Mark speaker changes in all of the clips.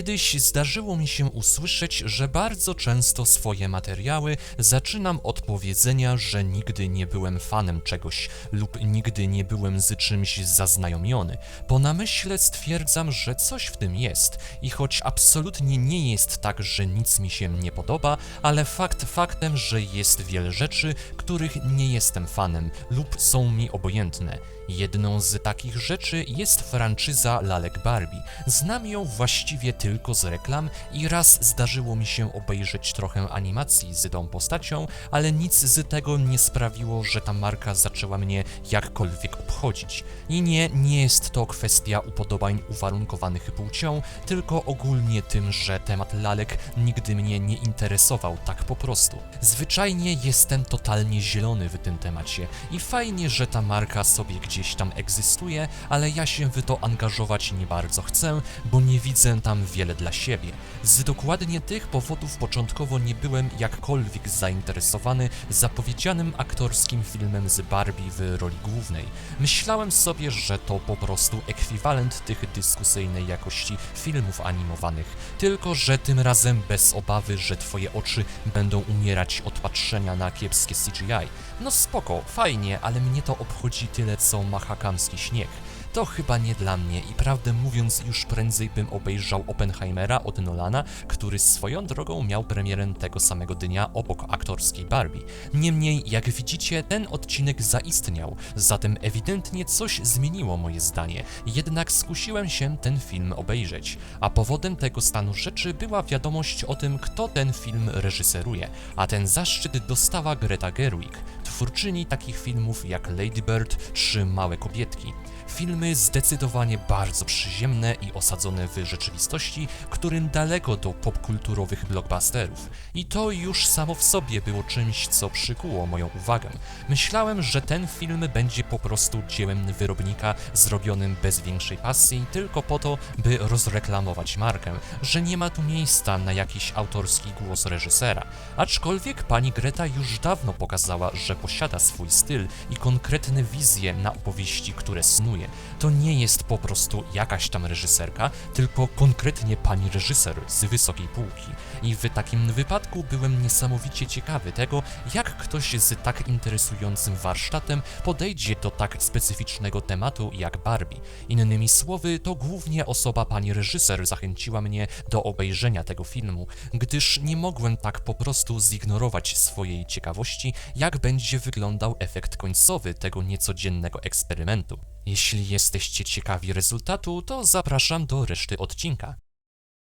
Speaker 1: Kiedyś zdarzyło mi się usłyszeć, że bardzo często swoje materiały zaczynam od powiedzenia, że nigdy nie byłem fanem czegoś lub nigdy nie byłem z czymś zaznajomiony. Po namyśle stwierdzam, że coś w tym jest i choć absolutnie nie jest tak, że nic mi się nie podoba, ale fakt faktem, że jest wiele rzeczy, których nie jestem fanem lub są mi obojętne. Jedną z takich rzeczy jest franczyza Lalek Barbie. Znam ją właściwie tylko z reklam i raz zdarzyło mi się obejrzeć trochę animacji z tą postacią, ale nic z tego nie sprawiło, że ta marka zaczęła mnie jakkolwiek obchodzić. I nie, nie jest to kwestia upodobań uwarunkowanych płcią, tylko ogólnie tym, że temat lalek nigdy mnie nie interesował tak po prostu. Zwyczajnie jestem totalnie zielony w tym temacie i fajnie, że ta marka sobie gdzieś tam egzystuje, ale ja się w to angażować nie bardzo chcę, bo nie widzę tam wiele dla siebie. Z dokładnie tych powodów początkowo nie byłem jakkolwiek zainteresowany zapowiedzianym aktorskim filmem z Barbie w roli głównej. Myślałem sobie, że to po prostu ekwiwalent tych dyskusyjnej jakości filmów animowanych, tylko że tym razem bez obawy, że twoje oczy będą umierać od patrzenia na kiepskie CGI. No spoko, fajnie, ale mnie to obchodzi tyle co mahakamski śnieg. To chyba nie dla mnie i prawdę mówiąc już prędzej bym obejrzał Oppenheimera od Nolana, który swoją drogą miał premierę tego samego dnia obok aktorskiej Barbie. Niemniej, jak widzicie, ten odcinek zaistniał, zatem ewidentnie coś zmieniło moje zdanie, jednak skusiłem się ten film obejrzeć, a powodem tego stanu rzeczy była wiadomość o tym, kto ten film reżyseruje, a ten zaszczyt dostała Greta Gerwig, twórczyni takich filmów jak Lady Bird czy Małe Kobietki. Filmy zdecydowanie bardzo przyziemne i osadzone w rzeczywistości, którym daleko do popkulturowych blockbusterów. I to już samo w sobie było czymś, co przykuło moją uwagę. Myślałem, że ten film będzie po prostu dziełem wyrobnika zrobionym bez większej pasji, tylko po to, by rozreklamować markę, że nie ma tu miejsca na jakiś autorski głos reżysera. Aczkolwiek pani Greta już dawno pokazała, że posiada swój styl i konkretne wizje na opowieści, które snuje. To nie jest po prostu jakaś tam reżyserka, tylko konkretnie pani reżyser z wysokiej półki. I w takim wypadku byłem niesamowicie ciekawy tego, jak ktoś z tak interesującym warsztatem podejdzie do tak specyficznego tematu jak Barbie. Innymi słowy, to głównie osoba pani reżyser zachęciła mnie do obejrzenia tego filmu, gdyż nie mogłem tak po prostu zignorować swojej ciekawości, jak będzie wyglądał efekt końcowy tego niecodziennego eksperymentu. Jeśli jesteście ciekawi rezultatu, to zapraszam do reszty odcinka.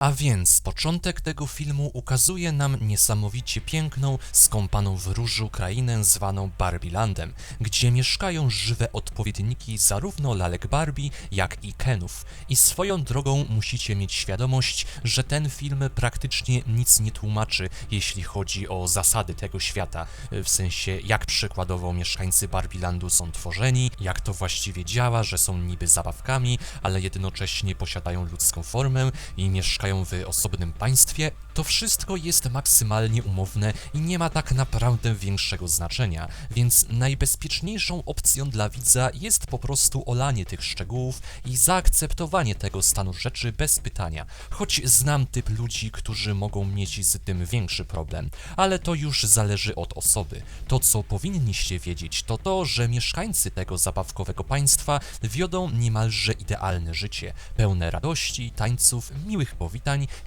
Speaker 1: A więc początek tego filmu ukazuje nam niesamowicie piękną, skąpaną w różu krainę zwaną Barbielandem, gdzie mieszkają żywe odpowiedniki zarówno lalek Barbie, jak i Kenów. I swoją drogą musicie mieć świadomość, że ten film praktycznie nic nie tłumaczy, jeśli chodzi o zasady tego świata, w sensie jak przykładowo mieszkańcy Barbielandu są tworzeni, jak to właściwie działa, że są niby zabawkami, ale jednocześnie posiadają ludzką formę i mieszkają w osobnym państwie, to wszystko jest maksymalnie umowne i nie ma tak naprawdę większego znaczenia, więc najbezpieczniejszą opcją dla widza jest po prostu olanie tych szczegółów i zaakceptowanie tego stanu rzeczy bez pytania, choć znam typ ludzi, którzy mogą mieć z tym większy problem, ale to już zależy od osoby. To co powinniście wiedzieć to to, że mieszkańcy tego zabawkowego państwa wiodą niemalże idealne życie, pełne radości, tańców, miłych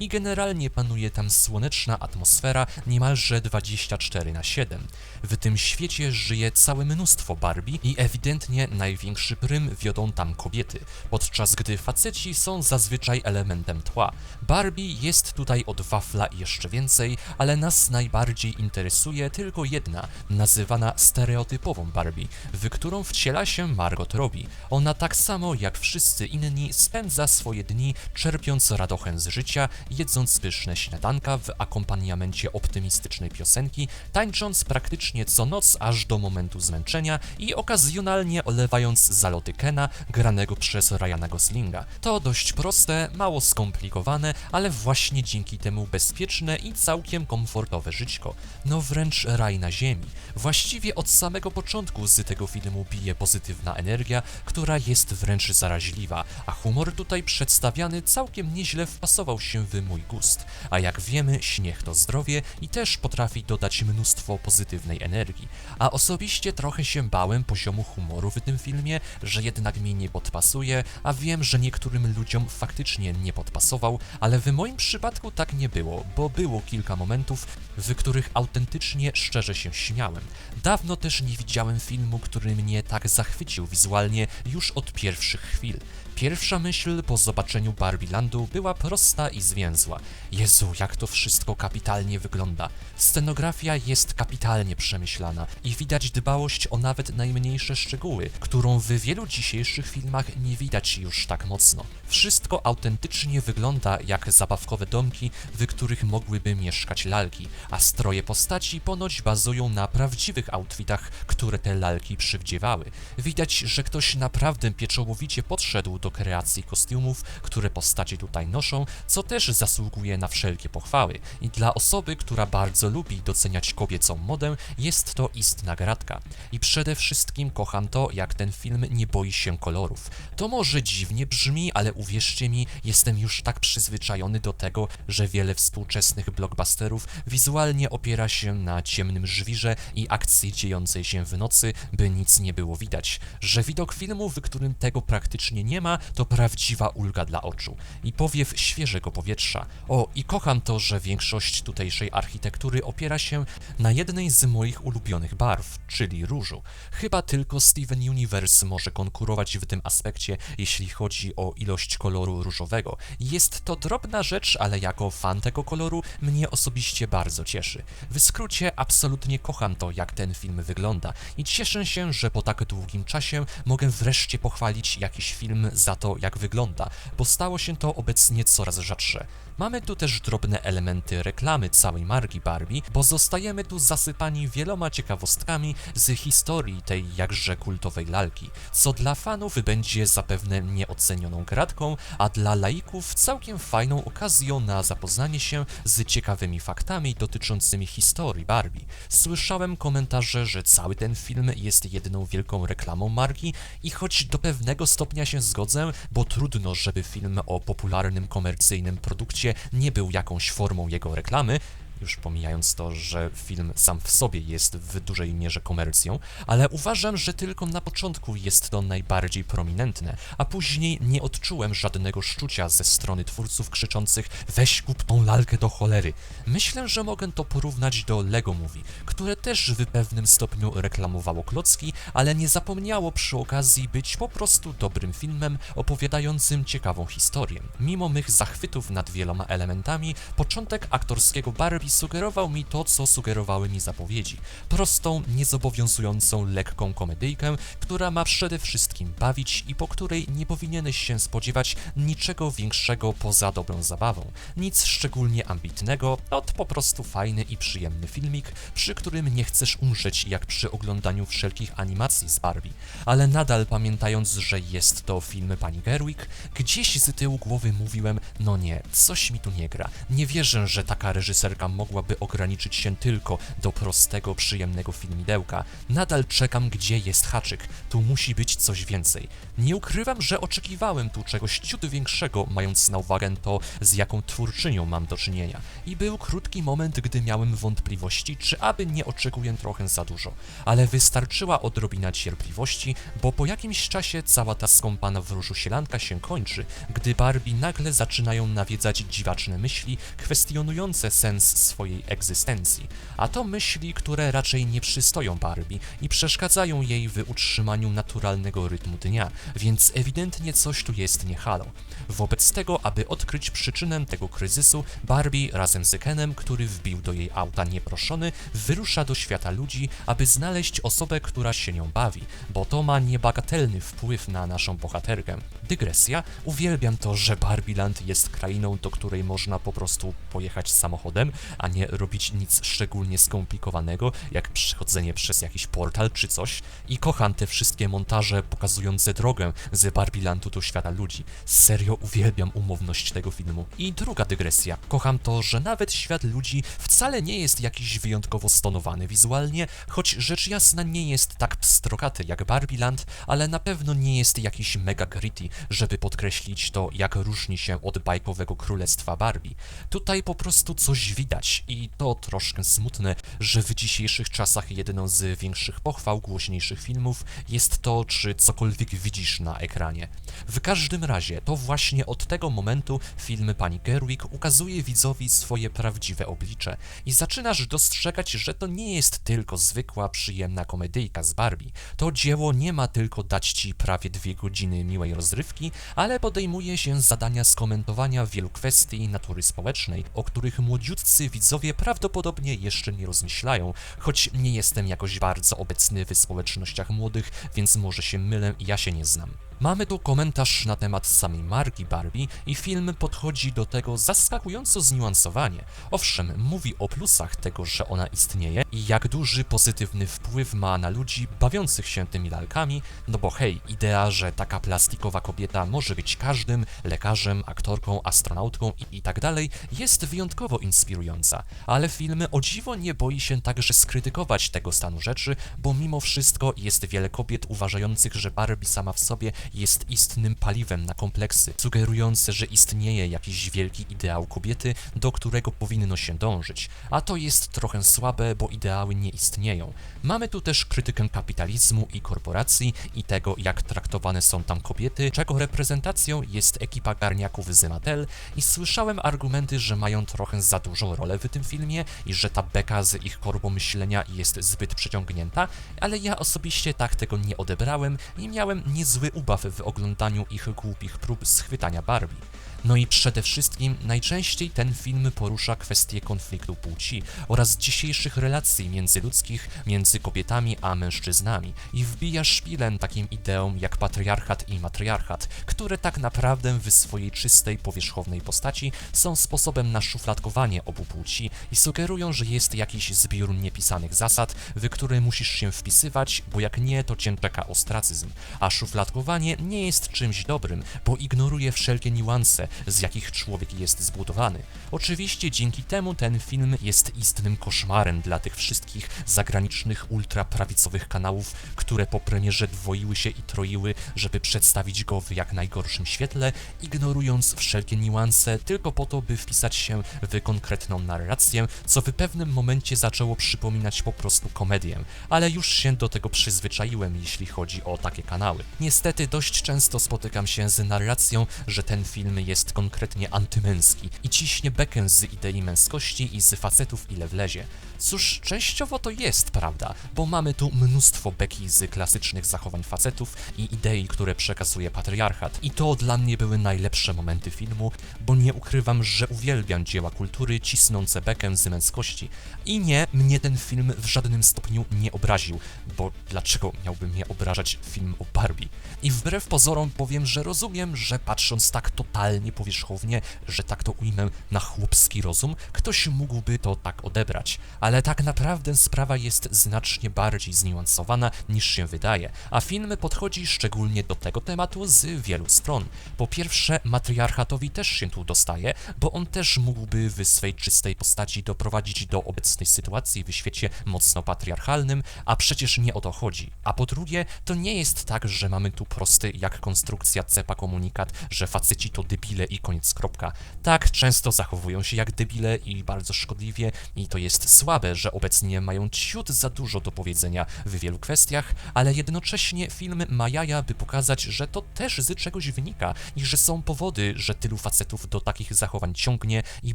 Speaker 1: i generalnie panuje tam słoneczna atmosfera niemalże 24 na 7. W tym świecie żyje całe mnóstwo Barbie i ewidentnie największy prym wiodą tam kobiety, podczas gdy faceci są zazwyczaj elementem tła. Barbie jest tutaj od wafla jeszcze więcej, ale nas najbardziej interesuje tylko jedna, nazywana stereotypową Barbie, w którą wciela się Margot Robbie. Ona tak samo jak wszyscy inni spędza swoje dni czerpiąc radochę z życia, jedząc pyszne śniadanka w akompaniamencie optymistycznej piosenki, tańcząc praktycznie co noc aż do momentu zmęczenia i okazjonalnie olewając zaloty Kena, granego przez Ryana Goslinga. To dość proste, mało skomplikowane, ale właśnie dzięki temu bezpieczne i całkiem komfortowe żyćko. No wręcz raj na ziemi. Właściwie od samego początku z tego filmu bije pozytywna energia, która jest wręcz zaraźliwa, a humor tutaj przedstawiany całkiem nieźle wpasował wpasował się w mój gust, a jak wiemy, śnieg to zdrowie i też potrafi dodać mnóstwo pozytywnej energii. A osobiście trochę się bałem poziomu humoru w tym filmie, że jednak mi nie podpasuje, a wiem, że niektórym ludziom faktycznie nie podpasował, ale w moim przypadku tak nie było, bo było kilka momentów, w których autentycznie szczerze się śmiałem. Dawno też nie widziałem filmu, który mnie tak zachwycił wizualnie już od pierwszych chwil. Pierwsza myśl po zobaczeniu Barbielandu była prosta i zwięzła. Jezu, jak to wszystko kapitalnie wygląda. Scenografia jest kapitalnie przemyślana i widać dbałość o nawet najmniejsze szczegóły, którą w wielu dzisiejszych filmach nie widać już tak mocno. Wszystko autentycznie wygląda jak zabawkowe domki, w których mogłyby mieszkać lalki, a stroje postaci ponoć bazują na prawdziwych outfitach, które te lalki przywdziewały. Widać, że ktoś naprawdę pieczołowicie podszedł do kreacji kostiumów, które postacie tutaj noszą, co też zasługuje na wszelkie pochwały. I dla osoby, która bardzo lubi doceniać kobiecą modę, jest to istna gratka. I przede wszystkim kocham to, jak ten film nie boi się kolorów. To może dziwnie brzmi, ale uwierzcie mi, jestem już tak przyzwyczajony do tego, że wiele współczesnych blockbusterów wizualnie opiera się na ciemnym żwirze i akcji dziejącej się w nocy, by nic nie było widać. Że widok filmu, w którym tego praktycznie nie ma, to prawdziwa ulga dla oczu i powiew świeżego powietrza. O, i kocham to, że większość tutejszej architektury opiera się na jednej z moich ulubionych barw, czyli różu. Chyba tylko Steven Universe może konkurować w tym aspekcie, jeśli chodzi o ilość koloru różowego. Jest to drobna rzecz, ale jako fan tego koloru mnie osobiście bardzo cieszy. W skrócie, absolutnie kocham to, jak ten film wygląda i cieszę się, że po tak długim czasie mogę wreszcie pochwalić jakiś film za to, jak wygląda, bo stało się to obecnie coraz rzadsze. Mamy tu też drobne elementy reklamy całej marki Barbie, bo zostajemy tu zasypani wieloma ciekawostkami z historii tej jakże kultowej lalki, co dla fanów będzie zapewne nieocenioną gratką, a dla laików całkiem fajną okazją na zapoznanie się z ciekawymi faktami dotyczącymi historii Barbie. Słyszałem komentarze, że cały ten film jest jedną wielką reklamą marki i choć do pewnego stopnia się zgodzę, bo trudno, żeby film o popularnym komercyjnym produkcie nie był jakąś formą jego reklamy, już pomijając to, że film sam w sobie jest w dużej mierze komercją, ale uważam, że tylko na początku jest to najbardziej prominentne, a później nie odczułem żadnego szczucia ze strony twórców krzyczących weź kup tą lalkę do cholery. Myślę, że mogę to porównać do Lego Movie, które też w pewnym stopniu reklamowało klocki, ale nie zapomniało przy okazji być po prostu dobrym filmem opowiadającym ciekawą historię. Mimo mych zachwytów nad wieloma elementami, początek aktorskiego Barbie sugerował mi to, co sugerowały mi zapowiedzi. Prostą, niezobowiązującą, lekką komedyjkę, która ma przede wszystkim bawić i po której nie powinieneś się spodziewać niczego większego poza dobrą zabawą. Nic szczególnie ambitnego, od po prostu fajny i przyjemny filmik, przy którym nie chcesz umrzeć jak przy oglądaniu wszelkich animacji z Barbie. Ale nadal pamiętając, że jest to film pani Gerwig, gdzieś z tyłu głowy mówiłem, no nie, coś mi tu nie gra. Nie wierzę, że taka reżyserka mogłaby ograniczyć się tylko do prostego, przyjemnego filmidełka. Nadal czekam, gdzie jest haczyk. Tu musi być coś więcej. Nie ukrywam, że oczekiwałem tu czegoś ciut większego, mając na uwagę to, z jaką twórczynią mam do czynienia. I był krótki moment, gdy miałem wątpliwości, czy aby nie oczekuję trochę za dużo. Ale wystarczyła odrobina cierpliwości, bo po jakimś czasie cała ta skąpana w różu sielanka się kończy, gdy Barbie nagle zaczynają nawiedzać dziwaczne myśli, kwestionujące sens swojej egzystencji. A to myśli, które raczej nie przystoją Barbie i przeszkadzają jej w utrzymaniu naturalnego rytmu dnia, więc ewidentnie coś tu jest nie halo. Wobec tego, aby odkryć przyczynę tego kryzysu, Barbie razem z Kenem, który wbił do jej auta nieproszony, wyrusza do świata ludzi, aby znaleźć osobę, która się nią bawi, bo to ma niebagatelny wpływ na naszą bohaterkę. Dygresja, uwielbiam to, że Barbieland jest krainą, do której można po prostu pojechać samochodem, a nie robić nic szczególnie skomplikowanego, jak przechodzenie przez jakiś portal czy coś. I kocham te wszystkie montaże pokazujące drogę z Barbilandu do świata ludzi. Serio uwielbiam umowność tego filmu. I druga dygresja. Kocham to, że nawet świat ludzi wcale nie jest jakiś wyjątkowo stonowany wizualnie, choć rzecz jasna nie jest tak pstrokaty jak Barbiland, ale na pewno nie jest jakiś mega gritty, żeby podkreślić to, jak różni się od bajkowego królestwa Barbie. Tutaj po prostu coś widać i to troszkę smutne, że w dzisiejszych czasach jedną z większych pochwał głośniejszych filmów jest to, czy cokolwiek widzisz na ekranie. W każdym razie, to właśnie od tego momentu film pani Gerwig ukazuje widzowi swoje prawdziwe oblicze i zaczynasz dostrzegać, że to nie jest tylko zwykła, przyjemna komedyjka z Barbie. To dzieło nie ma tylko dać ci prawie dwie godziny miłej rozrywki, ale podejmuje się zadania skomentowania wielu kwestii natury społecznej, o których młodziutcy widzowie prawdopodobnie jeszcze nie rozmyślają, choć nie jestem jakoś bardzo obecny w społecznościach młodych, więc może się mylę i ja się nie znam. Mamy tu komentarz na temat samej marki Barbie i film podchodzi do tego zaskakująco zniuansowanie. Owszem, mówi o plusach tego, że ona istnieje i jak duży pozytywny wpływ ma na ludzi bawiących się tymi lalkami, no bo hej, idea, że taka plastikowa kobieta może być każdym, lekarzem, aktorką, astronautką i, i tak dalej, jest wyjątkowo inspirująca. Ale film o dziwo nie boi się także skrytykować tego stanu rzeczy, bo mimo wszystko jest wiele kobiet uważających, że Barbie sama w sobie jest istnym paliwem na kompleksy, sugerujące, że istnieje jakiś wielki ideał kobiety, do którego powinno się dążyć. A to jest trochę słabe, bo ideały nie istnieją. Mamy tu też krytykę kapitalizmu i korporacji i tego, jak traktowane są tam kobiety, czego reprezentacją jest ekipa garniaków z Mattel i słyszałem argumenty, że mają trochę za dużą rolę w tym filmie i że ta beka z ich korbo myślenia jest zbyt przeciągnięta, ale ja osobiście tak tego nie odebrałem i miałem niezły ubaw w oglądaniu ich głupich prób schwytania Barbie. No i przede wszystkim najczęściej ten film porusza kwestie konfliktu płci oraz dzisiejszych relacji międzyludzkich między kobietami a mężczyznami i wbija szpilem takim ideom jak patriarchat i matriarchat, które tak naprawdę w swojej czystej, powierzchownej postaci są sposobem na szufladkowanie obu płci i sugerują, że jest jakiś zbiór niepisanych zasad, w które musisz się wpisywać, bo jak nie, to cię czeka ostracyzm. A szufladkowanie nie jest czymś dobrym, bo ignoruje wszelkie niuanse, z jakich człowiek jest zbudowany. Oczywiście dzięki temu ten film jest istnym koszmarem dla tych wszystkich zagranicznych ultraprawicowych kanałów, które po premierze dwoiły się i troiły, żeby przedstawić go w jak najgorszym świetle, ignorując wszelkie niuanse tylko po to, by wpisać się w konkretną narrację, co w pewnym momencie zaczęło przypominać po prostu komedię, ale już się do tego przyzwyczaiłem, jeśli chodzi o takie kanały. Niestety dość często spotykam się z narracją, że ten film jest konkretnie antymęski i ciśnie bekę z idei męskości i z facetów ile wlezie. Cóż, częściowo to jest prawda, bo mamy tu mnóstwo beki z klasycznych zachowań facetów i idei, które przekazuje patriarchat. I to dla mnie były najlepsze momenty filmu, bo nie ukrywam, że uwielbiam dzieła kultury cisnące bekę z męskości. I nie, mnie ten film w żadnym stopniu nie obraził, bo dlaczego miałby mnie obrażać film o Barbie? I wbrew pozorom powiem, że rozumiem, że patrząc tak totalnie powierzchownie, że tak to ujmę na chłopski rozum, ktoś mógłby to tak odebrać. Ale tak naprawdę sprawa jest znacznie bardziej zniuansowana niż się wydaje, a film podchodzi szczególnie do tego tematu z wielu stron. Po pierwsze, matriarchatowi też się tu dostaje, bo on też mógłby w swej czystej postaci doprowadzić do obecnej sytuacji w świecie mocno patriarchalnym, a przecież nie o to chodzi. A po drugie, to nie jest tak, że mamy tu prosty jak konstrukcja cepa komunikat, że faceci to debile i koniec kropka. Tak, często zachowują się jak debile i bardzo szkodliwie i to jest słabe, że obecnie mają ciut za dużo do powiedzenia w wielu kwestiach, ale jednocześnie film ma jaja, by pokazać, że to też z czegoś wynika i że są powody, że tylu facetów do takich zachowań ciągnie i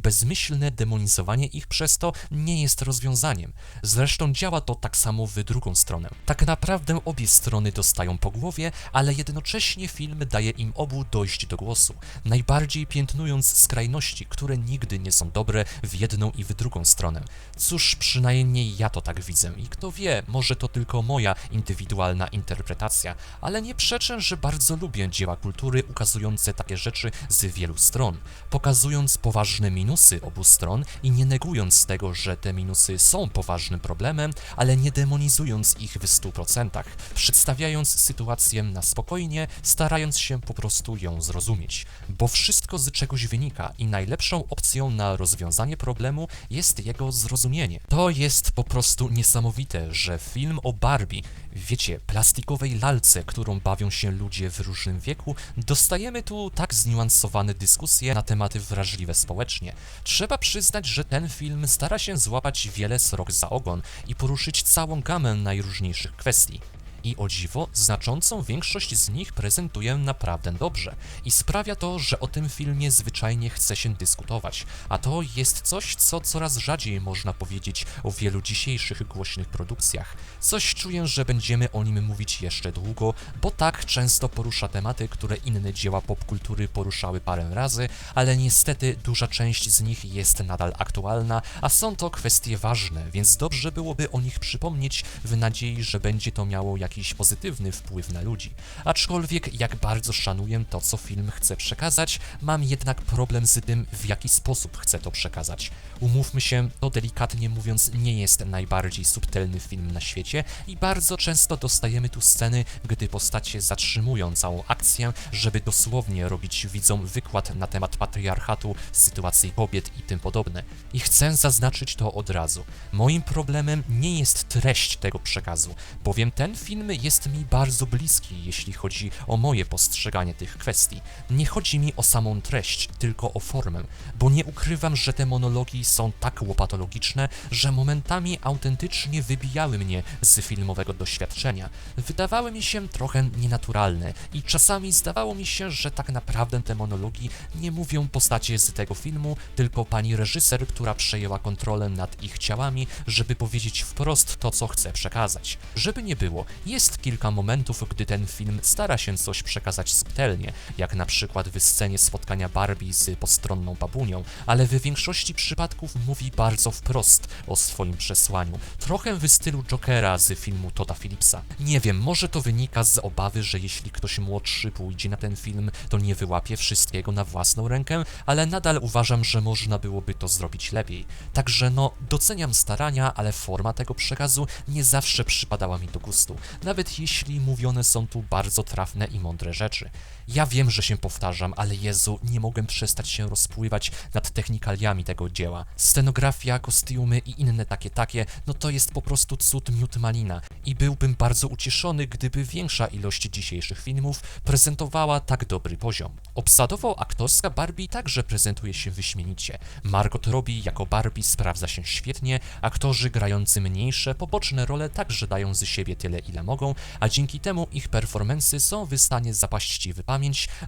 Speaker 1: bezmyślne demonizowanie ich przez to nie jest rozwiązaniem. Zresztą działa to tak samo w drugą stronę. Tak naprawdę obie strony dostają po głowie, ale jednocześnie film daje im obu dojść do głosu, najbardziej piętnując skrajności, które nigdy nie są dobre w jedną i w drugą stronę. Cóż, przynajmniej ja to tak widzę. I kto wie, może to tylko moja indywidualna interpretacja, ale nie przeczę, że bardzo lubię dzieła kultury ukazujące takie rzeczy z wielu stron, pokazując poważne minusy obu stron i nie negując tego, że te minusy są poważnym problemem, ale nie demonizując ich w 100%, przedstawiając sytuację na spokojnie, starając się po prostu ją zrozumieć, bo wszystko z czegoś wynika i najlepszą opcją na rozwiązanie problemu jest jego zrozumienie. To jest po prostu niesamowite, że film o Barbie, wiecie, plastikowej lalce, którą bawią się ludzie w różnym wieku, dostajemy tu tak zniuansowane dyskusje na tematy wrażliwe społecznie. Trzeba przyznać, że ten film stara się złapać wiele srok za ogon i poruszyć całą gamę najróżniejszych kwestii. I o dziwo, znaczącą większość z nich prezentuje naprawdę dobrze. I sprawia to, że o tym filmie zwyczajnie chce się dyskutować. A to jest coś, co coraz rzadziej można powiedzieć o wielu dzisiejszych głośnych produkcjach. Coś czuję, że będziemy o nim mówić jeszcze długo, bo tak często porusza tematy, które inne dzieła popkultury poruszały parę razy, ale niestety duża część z nich jest nadal aktualna, a są to kwestie ważne, więc dobrze byłoby o nich przypomnieć w nadziei, że będzie to miało jakiś pozytywny wpływ na ludzi. Aczkolwiek, jak bardzo szanuję to, co film chce przekazać, mam jednak problem z tym, w jaki sposób chce to przekazać. Umówmy się, to delikatnie mówiąc nie jest najbardziej subtelny film na świecie i bardzo często dostajemy tu sceny, gdy postacie zatrzymują całą akcję, żeby dosłownie robić widzom wykład na temat patriarchatu, sytuacji kobiet i tym podobne. I chcę zaznaczyć to od razu. Moim problemem nie jest treść tego przekazu, bowiem ten film jest mi bardzo bliski, jeśli chodzi o moje postrzeganie tych kwestii. Nie chodzi mi o samą treść, tylko o formę, bo nie ukrywam, że te monologi są tak łopatologiczne, że momentami autentycznie wybijały mnie z filmowego doświadczenia. Wydawały mi się trochę nienaturalne i czasami zdawało mi się, że tak naprawdę te monologi nie mówią postacie z tego filmu, tylko pani reżyser, która przejęła kontrolę nad ich ciałami, żeby powiedzieć wprost to, co chce przekazać. Żeby nie było, jest kilka momentów, gdy ten film stara się coś przekazać subtelnie, jak na przykład w scenie spotkania Barbie z postronną babunią, ale w większości przypadków mówi bardzo wprost o swoim przesłaniu. Trochę w stylu Jokera z filmu Toda Phillipsa. Nie wiem, może to wynika z obawy, że jeśli ktoś młodszy pójdzie na ten film, to nie wyłapie wszystkiego na własną rękę, ale nadal uważam, że można byłoby to zrobić lepiej. Także no, doceniam starania, ale forma tego przekazu nie zawsze przypadała mi do gustu, nawet jeśli mówione są tu bardzo trafne i mądre rzeczy. Ja wiem, że się powtarzam, ale Jezu, nie mogę przestać się rozpływać nad technikaliami tego dzieła. Scenografia, kostiumy i inne takie takie, no to jest po prostu cud miód malina. I byłbym bardzo ucieszony, gdyby większa ilość dzisiejszych filmów prezentowała tak dobry poziom. Obsadowo-aktorska Barbie także prezentuje się wyśmienicie. Margot Robbie jako Barbie sprawdza się świetnie, aktorzy grający mniejsze, poboczne role także dają z siebie tyle, ile mogą, a dzięki temu ich performensy są w stanie zapaść ci w pamięć,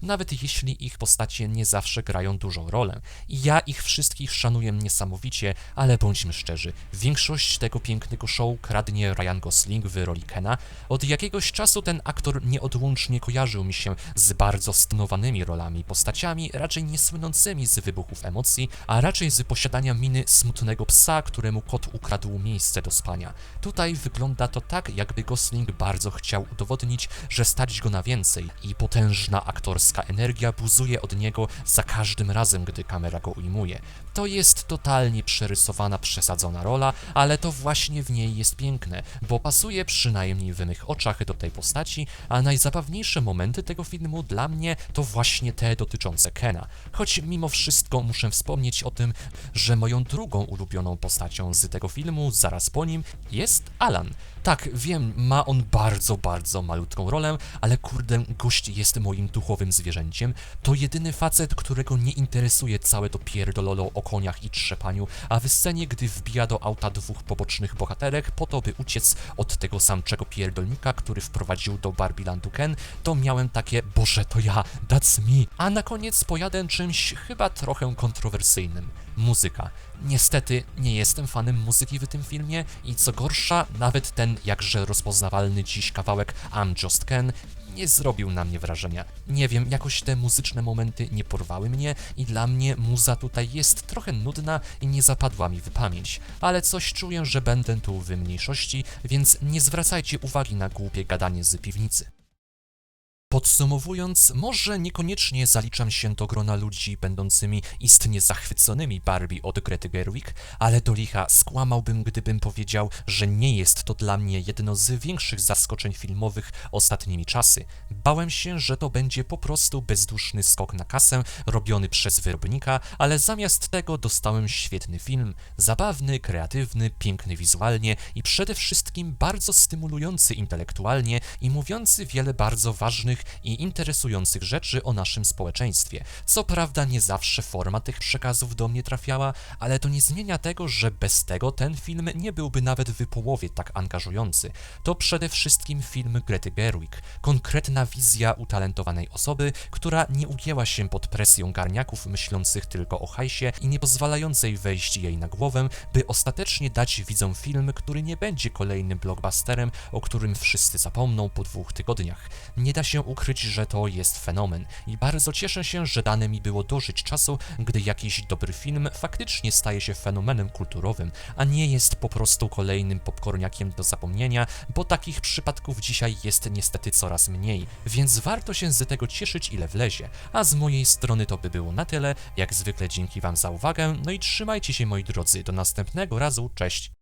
Speaker 1: nawet jeśli ich postacie nie zawsze grają dużą rolę. Ja ich wszystkich szanuję niesamowicie, ale bądźmy szczerzy, większość tego pięknego show kradnie Ryan Gosling w roli Kena. Od jakiegoś czasu ten aktor nieodłącznie kojarzył mi się z bardzo stonowanymi rolami, postaciami raczej nie słynącymi z wybuchów emocji, a raczej z posiadania miny smutnego psa, któremu kot ukradł miejsce do spania. Tutaj wygląda to tak, jakby Gosling bardzo chciał udowodnić, że stać go na więcej i potężna aktorska energia buzuje od niego za każdym razem, gdy kamera go ujmuje. To jest totalnie przerysowana, przesadzona rola, ale to właśnie w niej jest piękne, bo pasuje przynajmniej w mych oczach do tej postaci, a najzabawniejsze momenty tego filmu dla mnie to właśnie te dotyczące Kena. Choć mimo wszystko muszę wspomnieć o tym, że moją drugą ulubioną postacią z tego filmu, zaraz po nim, jest Alan. Tak, wiem, ma on bardzo, bardzo malutką rolę, ale kurde, gość jest moim duchowym zwierzęciem. To jedyny facet, którego nie interesuje całe to pierdololo o koniach i trzepaniu, a w scenie, gdy wbija do auta dwóch pobocznych bohaterek po to, by uciec od tego samczego pierdolnika, który wprowadził do Barbielandu Ken, to miałem takie, boże, to ja, that's me. A na koniec pojadę czymś chyba trochę kontrowersyjnym. Muzyka. Niestety nie jestem fanem muzyki w tym filmie i co gorsza, nawet ten jakże rozpoznawalny dziś kawałek I'm Just Ken nie zrobił na mnie wrażenia. Nie wiem, jakoś te muzyczne momenty nie porwały mnie i dla mnie muza tutaj jest trochę nudna i nie zapadła mi w pamięć, ale coś czuję, że będę tu w mniejszości, więc nie zwracajcie uwagi na głupie gadanie z piwnicy. Podsumowując, może niekoniecznie zaliczam się do grona ludzi będącymi istnie zachwyconymi Barbie od Grety Gerwig, ale do licha skłamałbym, gdybym powiedział, że nie jest to dla mnie jedno z większych zaskoczeń filmowych ostatnimi czasy. Bałem się, że to będzie po prostu bezduszny skok na kasę robiony przez wyrobnika, ale zamiast tego dostałem świetny film, zabawny, kreatywny, piękny wizualnie i przede wszystkim bardzo stymulujący intelektualnie i mówiący wiele bardzo ważnych i interesujących rzeczy o naszym społeczeństwie. Co prawda nie zawsze forma tych przekazów do mnie trafiała, ale to nie zmienia tego, że bez tego ten film nie byłby nawet w połowie tak angażujący. To przede wszystkim film Grety Gerwig, konkretna wizja utalentowanej osoby, która nie ugięła się pod presją garniaków myślących tylko o hajsie i nie pozwalającej wejść jej na głowę, by ostatecznie dać widzom film, który nie będzie kolejnym blockbusterem, o którym wszyscy zapomną po dwóch tygodniach. Nie da się ukryć, że to jest fenomen. I bardzo cieszę się, że dane mi było dożyć czasu, gdy jakiś dobry film faktycznie staje się fenomenem kulturowym, a nie jest po prostu kolejnym popcorniakiem do zapomnienia, bo takich przypadków dzisiaj jest niestety coraz mniej, więc warto się z tego cieszyć ile wlezie. A z mojej strony to by było na tyle, jak zwykle dzięki wam za uwagę, no i trzymajcie się moi drodzy, do następnego razu, cześć!